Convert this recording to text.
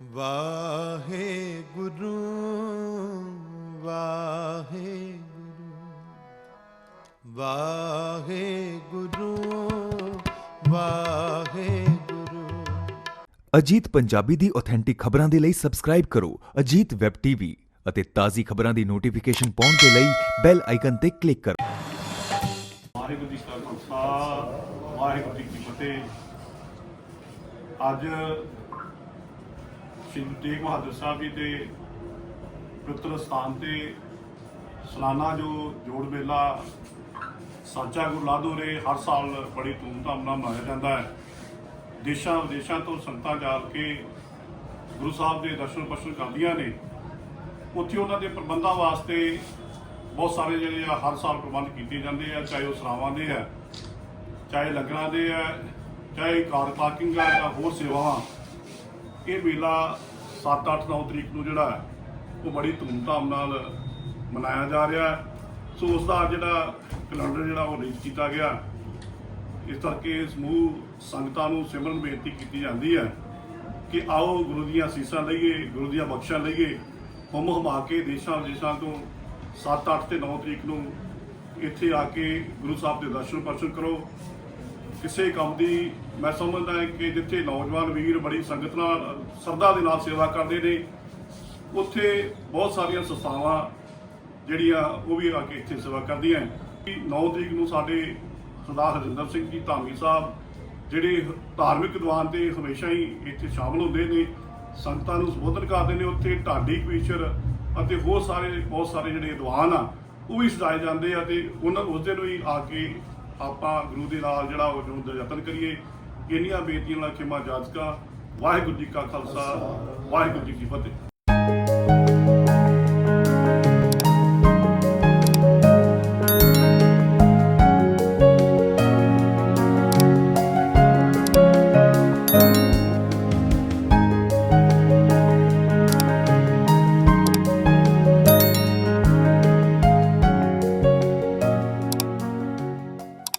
ਵਾਹਿਗੁਰੂ ਵਾਹਿਗੁਰੂ ਵਾਹਿਗੁਰੂ ਵਾਹਿਗੁਰੂ। ਅਜੀਤ ਪੰਜਾਬੀ ਦੀ ਆਥੈਂਟਿਕ ਖਬਰਾਂ ਦੇ ਲਈ ਸਬਸਕ੍ਰਾਈਬ ਕਰੋ ਅਜੀਤ ਵੈਬ ਟੀਵੀ ਅਤੇ ਤਾਜ਼ੀ ਖਬਰਾਂ ਦੀ ਨੋਟੀਫਿਕੇਸ਼ਨ ਪਾਉਣ ਦੇ ਲਈ ਬੈਲ ਆਈਕਨ ਤੇ ਕਲਿੱਕ ਕਰੋ। ਵਾਹਿਗੁਰੂ ਜੀ ਕਾ ਖਾਲਸਾ ਵਾਹਿਗੁਰੂ ਜੀ ਕੀ ਫਤਿਹ। ਅੱਜ ਸ਼੍ਰੀ ਗੁਰੂ ਤੇਗ ਬਹਾਦਰ ਸਾਹਿਬ ਜੀ ਦੇ ਪਵਿੱਤਰ ਸਥਾਨ ਤੇ ਸਾਲਾਨਾ ਜੋ ਜੋੜ ਮੇਲਾ ਸਾਚਾ ਗੁਰੂ ਲਾਧੋਰੇ ਹਰ ਸਾਲ ਬੜੀ ਧੂਮਧਾਮ ਨਾਲ ਮਨਾਇਆ ਜਾਂਦਾ ਹੈ। ਦੇਸ਼ਾਂ ਵਿਦੇਸ਼ਾਂ ਤੋਂ ਸੰਗਤਾਂ ਜਾ ਕੇ ਗੁਰੂ ਸਾਹਿਬ ਦੇ ਦਰਸ਼ਨ ਪਰਸ਼ਨ ਕਰਦੀਆਂ ਨੇ। ਉੱਥੇ ਉਹਨਾਂ ਦੇ ਪ੍ਰਬੰਧਾਂ ਵਾਸਤੇ ਬਹੁਤ ਸਾਰੇ ਜਿਹੜੇ ਆ ਹਰ ਸਾਲ ਪ੍ਰਬੰਧ ਕੀਤੇ ਜਾਂਦੇ ਆ, ਚਾਹੇ ਉਹ ਸਰਾਵਾਂ ਦੇ ਆ, ਚਾਹੇ ਲੰਗਰਾਂ ਦੇ ਆ, ਚਾਹੇ ਕਾਰ ਪਾਰਕਿੰਗ ਆ ਜਾਂ ਹੋਰ ਸੇਵਾਵਾਂ। ਇਹ ਮੇਲਾ 7 8 9 ਤਰੀਕ ਨੂੰ ਜਿਹੜਾ ਉਹ ਬੜੀ ਧੂਮਧਾਮ ਨਾਲ ਮਨਾਇਆ ਜਾ ਰਿਹਾ ਹੈ। ਸੋ ਉਸ ਦਾ ਜਿਹੜਾ ਕੈਲੰਡਰ ਜਿਹੜਾ ਉਹ ਰਿਲੀਜ਼ ਕੀਤਾ ਗਿਆ। ਇਸ ਕਰਕੇ ਸਮੂਹ ਸੰਗਤਾਂ ਨੂੰ ਸਿਮਰਨ ਬੇਨਤੀ ਕੀਤੀ ਜਾਂਦੀ ਹੈ ਕਿ ਆਓ ਗੁਰੂ ਦੀਆਂ ਸੀਸਾਂ ਲਈਏ, ਗੁਰੂ ਦੀਆਂ ਬਖਸ਼ਾਂ ਲਈਏ। ਹੁਮ ਹੁਮਾ ਕੇ ਦੇਸ਼ਾਂ ਵਿਦੇਸ਼ਾਂ ਤੋਂ 7 8 ਤੇ 9 ਤਰੀਕ ਨੂੰ ਇੱਥੇ ਆ ਕੇ ਗੁਰੂ ਸਾਹਿਬ ਦੇ ਦਰਸ਼ਨ ਪਰਸ਼ਨ ਕਰੋ। ਕਿਸੇ ਕੰਮ ਦੀ ਮੈਂ ਸਮਝਦਾ ਹਾਂ ਕਿ ਜਿੱਥੇ ਨੌਜਵਾਨ ਵੀਰ ਬੜੀ ਸੰਗਤ ਨਾਲ, ਸਰਦਾ ਦੇ ਨਾਲ ਸੇਵਾ ਕਰਦੇ ਨੇ, ਉੱਥੇ ਬਹੁਤ ਸਾਰੀਆਂ ਸੰਸਥਾਵਾਂ ਜਿਹੜੀਆਂ ਉਹ ਵੀ ਆ ਕੇ ਇੱਥੇ ਸੇਵਾ ਕਰਦੀਆਂ ਹੈ। 9 ਤਰੀਕ ਨੂੰ ਸਾਡੇ ਸਰਦਾਰ ਹਰਿੰਦਰ ਸਿੰਘ ਜੀ ਧਾਮੀ ਸਾਹਿਬ, ਜਿਹੜੇ ਧਾਰਮਿਕ ਦੀਵਾਨ ਤੇ ਹਮੇਸ਼ਾ ਹੀ ਇੱਥੇ ਸ਼ਾਮਲ ਹੁੰਦੇ ਨੇ, ਸੰਗਤਾਂ ਨੂੰ ਸੰਬੋਧਨ ਕਰਦੇ ਨੇ ਉੱਥੇ, ਢਾਡੀ ਕਵੀਸ਼ਰ ਅਤੇ ਹੋਰ ਸਾਰੇ, ਬਹੁਤ ਸਾਰੇ ਜਿਹੜੇ ਦੀਵਾਨ ਆ, ਉਹ ਵੀ ਸਜਾਏ ਜਾਂਦੇ ਆ ਤੇ ਉਹਨਾਂ ਉਸ ਦਿਨ ਵੀ ਆ ਕੇ ਆਪਾਂ ਗੁਰੂ ਦੇ ਨਾਲ ਜਿਹੜਾ ਉਹ ਜੁੜਨ ਯਤਨ ਕਰੀਏ ਇੰਨੀਆਂ ਬੇਨਤੀਆਂ ਨਾਲ ਖਿਮਾ ਜਾਜਕਾ ਵਾਹਿਗੁਰੂ ਜੀ ਕਾ ਖਾਲਸਾ। ਵਾਹਿਗੁਰੂ ਜੀ ਕੀ ਫਤਿਹ।